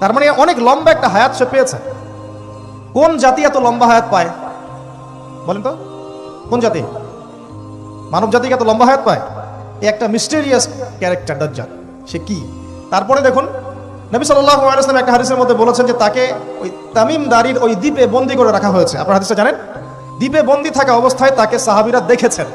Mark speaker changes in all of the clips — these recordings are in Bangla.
Speaker 1: তার মানে অনেক লম্বা একটা হায়াত সে পেয়েছে। কোন জাতি এত লম্বা হায়াত পায়? বলেন তো, কোন জাতি? মানব জাতিকে এত লম্বা হায়াত পায়? এ একটা মিস্টেরিয়াস ক্যারেক্টার দাজ্জাল। সে কি? তারপরে দেখুন, নবী সাল্লাল্লাহু আলাইহি ওয়াসাল্লাম একটা হাদিসের মধ্যে বলেছেন যে তাকে ওই তামিম দারির ওই দ্বীপে বন্দি করে রাখা হয়েছে। আপনার হাদিসটা জানেন? দ্বীপে বন্দি থাকা অবস্থায় তাকে সাহাবীরা দেখেছেন।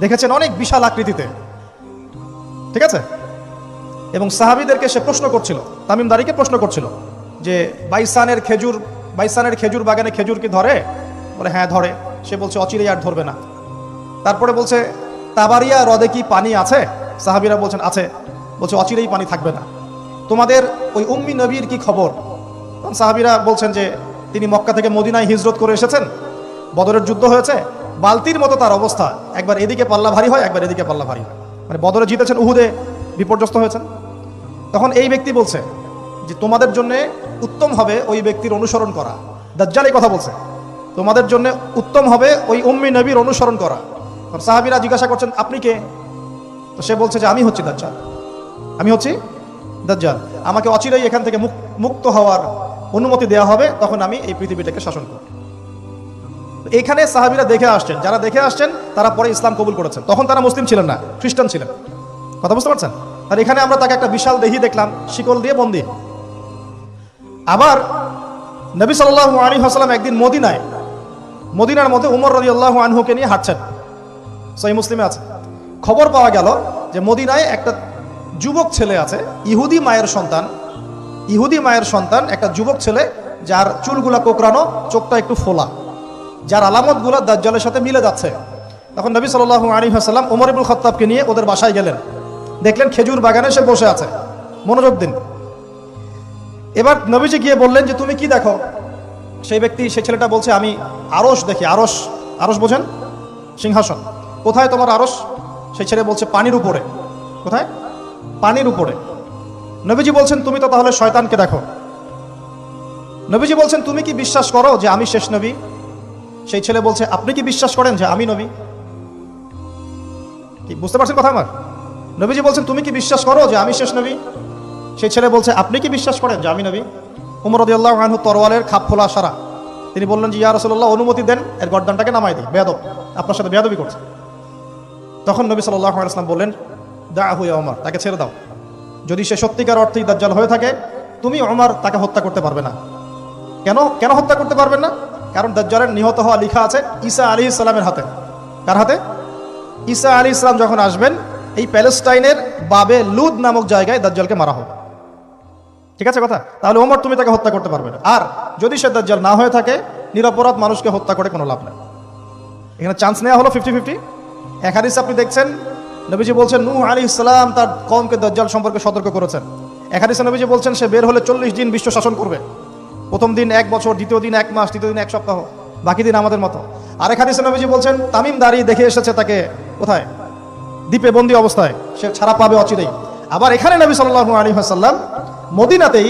Speaker 1: দেখেছেন অনেক বিশাল আকৃতিতে। ঠিক আছে? এবং সাহাবীদেরকে সে প্রশ্ন করছিল তামিম দারিকে প্রশ্ন করছিল যে, বাইসানের খেজুর বাইসানের খেজুর বাগানে খেজুর কি ধরে? বলে হ্যাঁ ধরে। সে বলছে, অচিরেই আর ধরবে না। তারপরে বলছে, তাবারিয়া হ্রদে কি পানি আছে? সাহাবিরা বলছেন, আছে। বলছে, অচিরেই পানি থাকবে না। তোমাদের ওই উম্মি নবীর কি খবর? সাহাবিরা বলছেন যে, তিনি মক্কা থেকে মদিনায় হিজরত করে এসেছেন। বদরের যুদ্ধ হয়েছে। বালতির মতো তার অবস্থা। একবার এদিকে পাল্লা ভারী হয়, একবার এদিকে পাল্লা ভারী হয়। মানে বদরে জিতেছেন উহুদে। বিপর্যস্ত হয়েছেন। তখন এই ব্যক্তি বলছে যে, তোমাদের জন্য উত্তম হবে ওই ব্যক্তির অনুসরণ করা। দাজ্জাল এই কথা বলছে। তোমাদের জন্য উত্তম হবে ওই উম্মি নবীর অনুসরণ করা। সাহাবিরা জিজ্ঞাসা করছেন, আপনি কে? তো সে বলছে যে, আমি হচ্ছি দাজ্জাল। আমি হচ্ছি দাজ্জাল। আমাকে অচিরেই এখান থেকে মুক- মুক্ত হওয়ার অনুমতি দেওয়া হবে। তখন আমি এই পৃথিবীটাকে শাসন করব। এখানে সাহাবিরা দেখে আসছেন। যারা দেখে আসছেন, তারা পরে ইসলাম কবুল করেছেন। তখন তারা মুসলিম ছিলেন না, খ্রিস্টান ছিলেন। কথা বুঝতে পারছেন? আর এখানে আমরা তাকে একটা বিশাল দেহি দেখলাম, শিকল দিয়ে বন্দি। আবার নবী সাল্লাল্লাহু আলী হাসলাম একদিন মদিনায়, মদিনার মধ্যে উমর রদি আল্লাহ আনহুকে নিয়ে হাঁটছেন। সহি মুসলিমে আছে। খবর পাওয়া গেল যে মদিনায় একটা যুবক ছেলে আছে, ইহুদি মায়ের সন্তান। ইহুদি মায়ের সন্তান একটা যুবক ছেলে, যার চুলগুলা কোকড়ানো, চোখটা একটু ফোলা। যার আলামতগুলো দাজ্জালের সাথে মিলে যাচ্ছে। তখন নবী সাল্লাহ আলাইহি ওয়াসাল্লাম ওমর ইবুল খত্তাবকে নিয়ে ওদের বাসায় গেলেন। দেখলেন খেজুর বাগানে সে বসে আছে। মনোযোগ দিন। এবার নবীজি গিয়ে বললেন যে, তুমি কি দেখো? সেই ব্যক্তি, সেই ছেলেটা বলছে, আমি আরস দেখি আরস আরস বোঝেন? সিংহাসন। কোথায় তোমার আরস সেই ছেলে বলছে, পানির উপরে। কোথায়? পানির উপরে। নবীজি বলছেন, তুমি তো তাহলে শয়তানকে দেখো। নবীজি বলছেন, তুমি কি বিশ্বাস করো যে আমি শেষ নবী? সেই ছেলে বলছে, আপনি কি বিশ্বাস করেন যে আমি নবী? কি, বুঝতে পারছেন কথা আমার? নবীজি বলছেন, তুমি কি বিশ্বাস করো যে আমি শেষ নবী? সেই ছেলে বলছে, আপনি কি বিশ্বাস করেন যে আমি নবী? উমর আনহু তরওয়ালের খাপ খোলা সারা। তিনি বললেন যে, ইয়া রসল্লাহ অনুমতি দেন, এর গর্দানটাকে নামাই দিই। বেয়াদব, আপনার সাথে বেয়াদবি করছে। তখন নবী সাল্লাহ আলাইসলাম বললেন দা হুয়া ওমর তাকে ছেড়ে দাও। যদি সে সত্যিকার অর্থেই দাজ্জাল হয়ে থাকে, তুমি ওমর তাকে হত্যা করতে পারবে না। কেন? কেন হত্যা করতে পারবেন না? কারণ দাজ্জালের নিহত হওয়া লেখা আছে ঈসা আলী ইসলামের হাতে। কার হাতে? ঈসা আলী ইসলাম যখন আসবেন এই প্যালেস্টাইনের বাবে লুদ নামক জায়গায় দাজ্জালকে মারা হবে ঠিক আছে কথা? তাহলে ওমর, তুমি তাকে হত্যা করতে পারবে না। আর যদি সে দাজ্জাল না হয়ে থাকে, নিরপরাধ মানুষকে হত্যা করে কোনো লাভ নেই। এখানে চান্স নেওয়া হলো ফিফটি ফিফটি এক হাদিস আপনি দেখছেন, নবীজি বলছেন, নূহ আলী ইসলাম তার কমকে দাজ্জাল সম্পর্কে সতর্ক করেছেন। এক হাদিসে নবীজি বলছেন, সে বের হলে চল্লিশ দিন বিশ্ব শাসন করবে। প্রথম দিন এক বছর, দ্বিতীয় দিন এক মাস, তৃতীয় দিন এক সপ্তাহ, বাকি দিন আমাদের মতো। আরেক হাদিসে নবীজি বলছেন, তামিম দাঁড়িয়ে দেখে এসেছে তাকে, কোথায়? দ্বীপে বন্দি অবস্থায়, সে ছাড়া পাবে অচিরেই। আবার এখানে নবী সাল্লাল্লাহু আলী হাসাল্লাম মদিনাতেই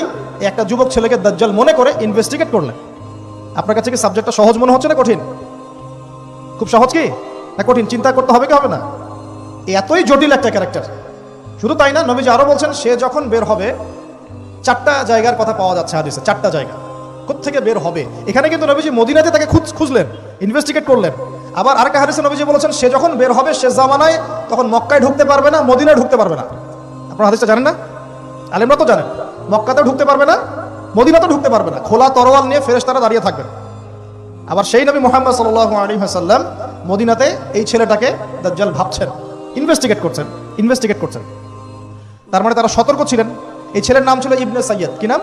Speaker 1: একটা যুবক ছেলেকে দাজ্জাল মনে করে ইনভেস্টিগেট করলেন। আপনার কাছে কি সাবজেক্টটা সহজ মনে হচ্ছে না কঠিন? খুব সহজ কি? না কঠিন? চিন্তা করতে হবে কি হবে না? এতই জটিল একটা ক্যারেক্টার শুধু তাই না, নবীজি আরও বলছেন, সে যখন বের হবে, চারটা জায়গার কথা পাওয়া যাচ্ছে হাদিসে, চারটা জায়গা। থেকে বের হবে? এখানে কিন্তু নবীজি মদিনাতে তাকে খুঁজ খুঁজলেন ইনভেস্টিগেট করলেন। আবার আরেকটা হাদিসে নবীজি বলেছেন, সে যখন বের হবে, সে জামানায় তখন মক্কায় ঢুকতে পারবে না, মদিনায় ঢুকতে পারবে না। আপনারা হাদিসটা জানেন না? আলেমরা তো জানেন। মক্কাতেও ঢুকতে পারবে না, মদিনাতেও ঢুকতে পারবে না। খোলা তরোয়াল নিয়ে ফেরেশতারা দাঁড়িয়ে থাকবেন আবার সেই নবী মোহাম্মদ সাল্লাহ আলী হাসাল্লাম মদিনাতে এই ছেলেটাকে দাজ্জাল ভাবছেন ইনভেস্টিগেট করছেন ইনভেস্টিগেট করছেন। তার মানে তারা সতর্ক ছিলেন। এই ছেলের নাম ছিল ইবনে সৈয়দ কি নাম?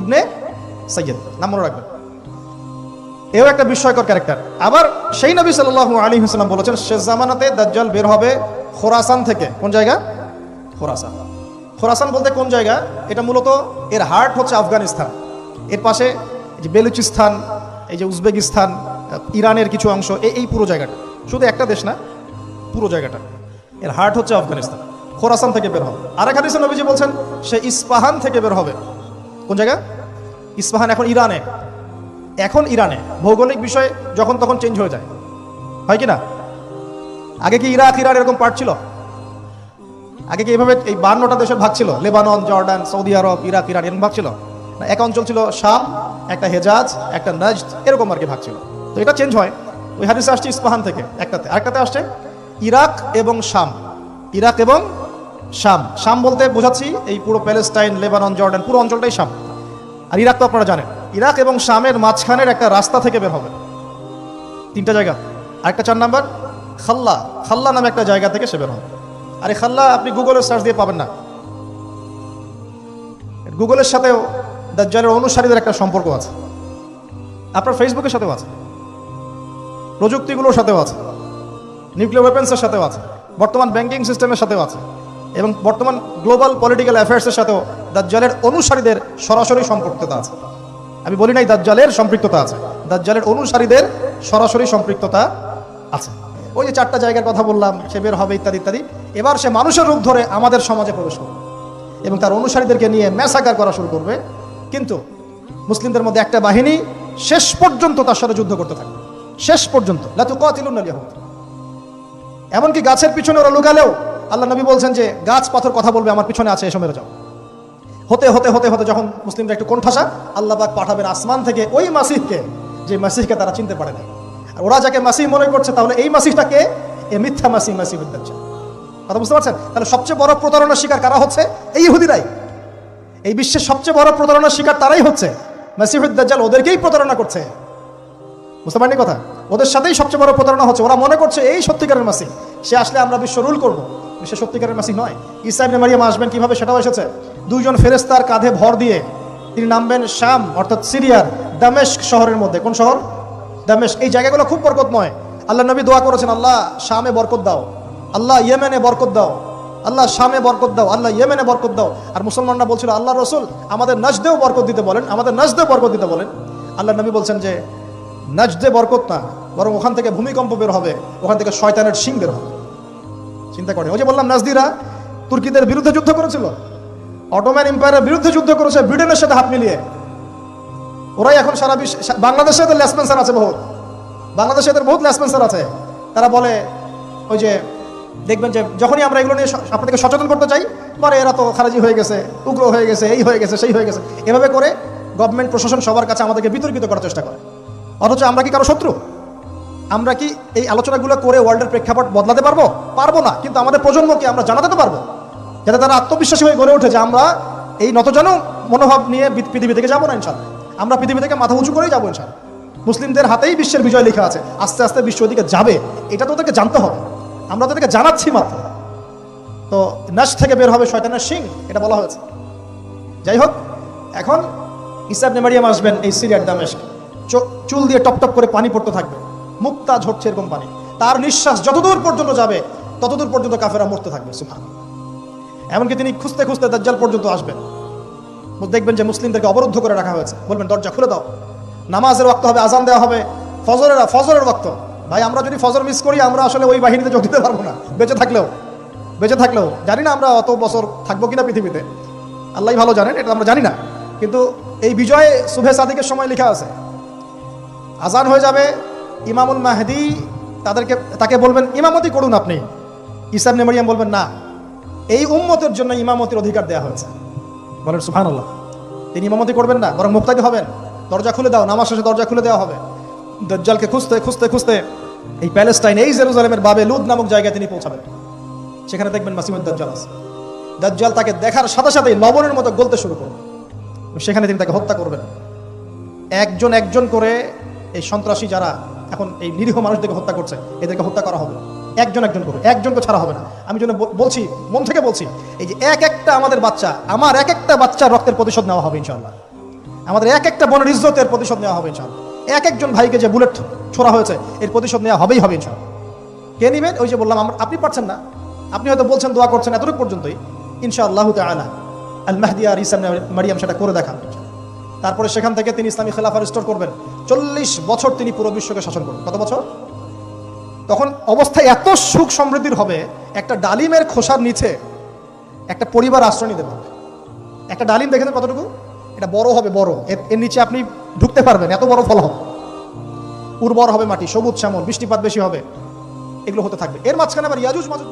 Speaker 1: ইবনে সৈয়দ নাম মনে রাখবেন। এও একটা বিস্ময়কর ক্যারেক্টার। আবার সেই নবী সাল্লাল্লাহু আলী হাসলাম বলেছেন, শেষ জামানাতে দাজ্জাল বের হবে খোরাসান থেকে। কোন জায়গা? খোরাসান। খোরাসান বলতে কোন জায়গা? এটা মূলত এর হার্ট হচ্ছে আফগানিস্তান। এর পাশে যে বেলুচিস্তান, এই যে উজবেকিস্তান ইরানের কিছু অংশ এই এই পুরো জায়গাটা। শুধু একটা দেশ না, পুরো জায়গাটা। এর হার্ট হচ্ছে আফগানিস্তান। খোরাসান থেকে বের হবে। আরেক হাদিসে নবীজি বলছেন, সে ইস্পাহান থেকে বের হবে। কোন জায়গা? ইস্পাহান এখন ইরানে। এখন ইরানে ভৌগোলিক বিষয়ে যখন তখন চেঞ্জ হয়ে যায়। হয় কি না? আগে কি ইরাক, ইরান এরকম পার্ট ছিল? আগে কি এইভাবে এই বান্নটা দেশের ভাগ ছিল? Lebanon, Jordan, Saudi Arab, Iraq, Iran এরকম ভাগ ছিল? না, এক অঞ্চল ছিল শাম, একটা হেজাজ, একটা নজদ এরকম আর কি ভাগ ছিল। তো এটা চেঞ্জ হয়। ওই হাদিসে আসছে ইস্পাহান থেকে একটাতে। আরেকটাতে আসছে ইরাক এবং শাম। ইরাক এবং শাম। শাম বলতে বোঝাচ্ছি এই পুরো প্যালেস্টাইন, লেবানন, জর্ডান, পুরো অঞ্চলটাই শাম। আর ইরাক তো আপনারা জানেন। ইরাক এবং শামের মাঝখানের একটা রাস্তা থেকে বের হবে। তিনটা জায়গা। আরেকটা চার নাম্বার, খাল্লা। খাল্লা নামে একটা জায়গা থেকে সে বের হবে। আর খাল্লা, আপনি গুগলে সার্চ দিয়ে পাবেন না। গুগলের সাথেও দাজ্জালের অনুসারীদের একটা সম্পর্ক আছে। আপনার ফেসবুকের সাথেও আছে। প্রযুক্তিগুলোর সাথেও আছে। নিউক্লিয়ার ওয়েপেন্সের সাথেও আছে। বর্তমান ব্যাংকিং সিস্টেমের সাথেও আছে। এবং বর্তমান গ্লোবাল পলিটিক্যাল অ্যাফেয়ার্সের সাথেও দাজ্জালের অনুসারীদের সরাসরি সম্পর্কতা আছে। আমি বলি নাই, দাজ্জালের সম্পৃক্ততা আছে। দাজ্জালের অনুসারীদের সরাসরি সম্পৃক্ততা আছে। ওই যে চারটা জায়গার কথা বললাম, সে বের হবে ইত্যাদি ইত্যাদি। এবার সে মানুষের রূপ ধরে আমাদের সমাজে প্রবেশ করবে এবং তার অনুসারীদেরকে নিয়ে ম্যাসাকার করা শুরু করবে। কিন্তু মুসলিমদের মধ্যে একটা বাহিনী শেষ পর্যন্ত তার সাথে যুদ্ধ করতে থাকবে। শেষ পর্যন্ত। লাতু কাতিলুন ইয়াহুদ। এমনকি গাছের পিছনে ওরা লুকালেও আল্লাহ নবী বলছেন যে, গাছ পাথর কথা বলবে, আমার পিছনে আছে, এসো যাও। হতে হতে হতে হতে যখন মুসলিমরা একটু কোণঠাসা, আল্লাহ পাক পাঠাবেন আসমান থেকে ওই মাসিহকে, যে মাসিহকে তারা চিনতে পারে না আর ওরা যাকে মাসিহ মনে করছে, তাহলে এই মাসিহটাকে এ মিথ্যা মাসিহ মাসিহ উদ্দাচ্ছা কথা বুঝতে পারছেন? তাহলে সবচেয়ে বড় প্রতারণার শিকার কারা হচ্ছে? এই ইহুদিরাই এই বিশ্বের সবচেয়ে বড় প্রতারণার শিকার তারাই হচ্ছে। মাসিহুদ্দাজ্জাল ওদেরকেই প্রতারণা করছে। বুঝতে পারেনি কথা? ওদের সাথেই সবচেয়ে বড় প্রতারণা হচ্ছে। ওরা মনে করছে এই সত্যিকারের মাসি সে আসলে আমরা বিশ্ব রুল করব। সে সত্যিকারের মাসি নয়। ইসা ইবনে মারিয়াম আসবেন কীভাবে সেটাও এসেছে। দুইজন ফেরেস্তার কাঁধে ভর দিয়ে তিনি নামবেন শাম, অর্থাৎ সিরিয়ার দামেস্ক শহরের মধ্যে। কোন শহর? দামেস্ক। এই জায়গাগুলো খুব বরকতময়। আল্লাহ নবী দোয়া করেছেন, আল্লাহ শামে বরকত দাও। আল্লাহ ইয়েমেনে বরকত দাও। আল্লাহ শামে বরকত দাও। আল্লাহ ইয়েমেনে বরকত দাও। আর মুসলমানরা বলছিল আল্লাহ রসুল আমাদের নজদেও বরকত দিতে বলেন, আমাদের নজদেও বরকত দিতে বলেন। আল্লাহ নবী বলছেন যে, নাজদে বরকত না, বরং ওখান থেকে ভূমিকম্প বের হবে, ওখান থেকে শয়তানের সিং বের হবে। চিন্তা করে ওই যে বললাম, নাজদিরা তুর্কিদের বিরুদ্ধে যুদ্ধ করেছিল। অটোম্যান এম্পায়ারের বিরুদ্ধে যুদ্ধ করেছে ব্রিটেনের সাথে হাত মিলিয়ে। ওরাই এখন সারা বিশ্ব বাংলাদেশে এদের লেসপেন্সার আছে বহুত। বাংলাদেশে এদের বহুত লেসপেন্সার আছে। তারা বলে, ওই যে, দেখবেন যে যখনই আমরা এগুলো নিয়ে আপনাদেরকে সচেতন করতে চাই, পরে এরা তো খারাজি হয়ে গেছে, উগ্র হয়ে গেছে, এই হয়ে গেছে, সেই হয়ে গেছে। এভাবে করে গভর্নমেন্ট প্রশাসন সবার কাছে আমাদেরকে বিতর্কিত করার চেষ্টা করে। অথচ আমরা কি কারও শত্রু? আমরা কি এই আলোচনাগুলো করে ওয়ার্ল্ডের প্রেক্ষাপট বদলাতে পারব? পারব না। কিন্তু আমাদের প্রজন্মকে আমরা জানাতে তো পারব। যাতে তারা আত্মবিশ্বাসী হয়ে গড়ে ওঠে যে আমরা এই নতজন মনোভাব নিয়ে পৃথিবী থেকে যাব না ইনশাল্লাহ আমরা পৃথিবী থেকে মাথা উঁচু করেই যাব ইনশাল্লাহ মুসলিমদের হাতেই বিশ্বের বিজয় লেখা আছে। আস্তে আস্তে বিশ্ব ওদিকে যাবে। এটা তো ওদেরকে জানতে হবে। আমরা তাদেরকে জানাচ্ছি মাত্র। তো নাশ থেকে বের হবে শয়তানের সিং এটা বলা হয়েছে। যাই হোক, এখন ইসাব নেমারিয়াম আসবেন এই সিরিয়ার দামেশ চুল দিয়ে টপ টপ করে পানি পড়তে থাকবে। মুক্তা ঝরছে এরকম পানি। তার নিঃশ্বাস যতদূর পর্যন্ত যাবে, ততদূর পর্যন্ত কাফেরা মরতে থাকবে সুফান এমনকি তিনি খুঁজতে খুঁজতে দাজ্জাল পর্যন্ত আসবেন। দেখবেন যে মুসলিমদেরকে অবরুদ্ধ করে রাখা হয়েছে। বলবেন, দরজা খুলে দাও। নামাজের ওয়াক্ত হবে, আজান দেওয়া হবে। ফজরের ফজরের ওয়াক্ত। ভাই, আমরা যদি ফজর মিস করি, আমরা আসলে ওই বাহিনীতে যোগ দিতে পারব না। বেঁচে থাকলেও বেঁচে থাকলেও, জানি না আমরা অত বছর থাকব কিনা পৃথিবীতে। আল্লাহ ভালো জানেন, এটা আমরা জানি না। কিন্তু এই বিজয়ে শুভে সাদিকের সময় লেখা আছে, আজান হয়ে যাবে, ইমামুল মাহদি তাদেরকে, তাকে বলবেন, ইমামতি করুন আপনি। ইসাব নেমারিয়াম বলবেন, না। এই উম্মতের জন্য ইমামতির অধিকার দেওয়া হয়েছে। বলেন সুফান আল্লাহ তিনি ইমামতি করবেন না, বরং মুক্তাদি হবেন। দরজা খুলে দাও, নামাজ শেষে দরজা খুলে দেওয়া হবে। দজ্জালকে খুঁজতে খুঁজতে খুঁজতে এই প্যালেস্টাইন, এই জেরুজালেমের বাবে লুদ নামক জায়গায় তিনি পৌঁছাবেন। সেখানে দেখবেন মাসিমুদ দাজ্জাল আছে। দাজ্জাল তাকে দেখার সাথে সাথেই লবণের মতো গলতে শুরু করবে। সেখানে তিনি তাকে হত্যা করবেন। একজন একজন করে এই সন্ত্রাসী যারা এখন এই নিরীহ মানুষদেরকে হত্যা করছে, এদেরকে হত্যা করা হবে। একজন একজন করে একজনকে ছাড়া হবে না। আমি জন্য বলছি, মন থেকে বলছি, এই যে এক একটা আমাদের বাচ্চা, আমার এক একটা বাচ্চার রক্তের প্রতিশোধ নেওয়া হবে ইনশাল্লাহ আমাদের এক একটা বোনের ইজ্জতের প্রতিশোধ নেওয়া হবে ইনশাল্লাহ এক একজন ভাইকে যে বুলেট ছোড়া হয়েছে, এর প্রতিশোধ নেওয়া হবেই হবে ইনশাল্লাহ কে নেবেন? ওই যে বললাম আপনি পারছেন না। আপনি হয়তো বলছেন দোয়া করছেন এতটুকু পর্যন্তই। ইনশা আল্লাহ তালা আল মাহদি আর ইসাম মারিয়াম সেটা করে দেখান। তারপরে সেখান থেকে তিনি ইসলামী খেলাফা রিস্টোর করবেন। চল্লিশ বছর তিনি পুরো বিশ্বকে শাসন করবেন। কত বছর? তখন অবস্থা এত সুখ সমৃদ্ধির হবে, একটা ডালিমের খোসার নিচে একটা পরিবার আশ্রয় নিতে পারবে। একটা ডালিম দেখে দেখেন কতটুকু? এটা বড় হবে, বড়। এর এর নিচে আপনি ঢুকতে পারবেন, এত বড় ফল হবে। উর্বর হবে মাটি, সবুজ শ্যামল, বৃষ্টিপাত বেশি হবে, এগুলো হতে থাকবে। এর মাঝখানে আবার ইয়াজুজ মাজুজ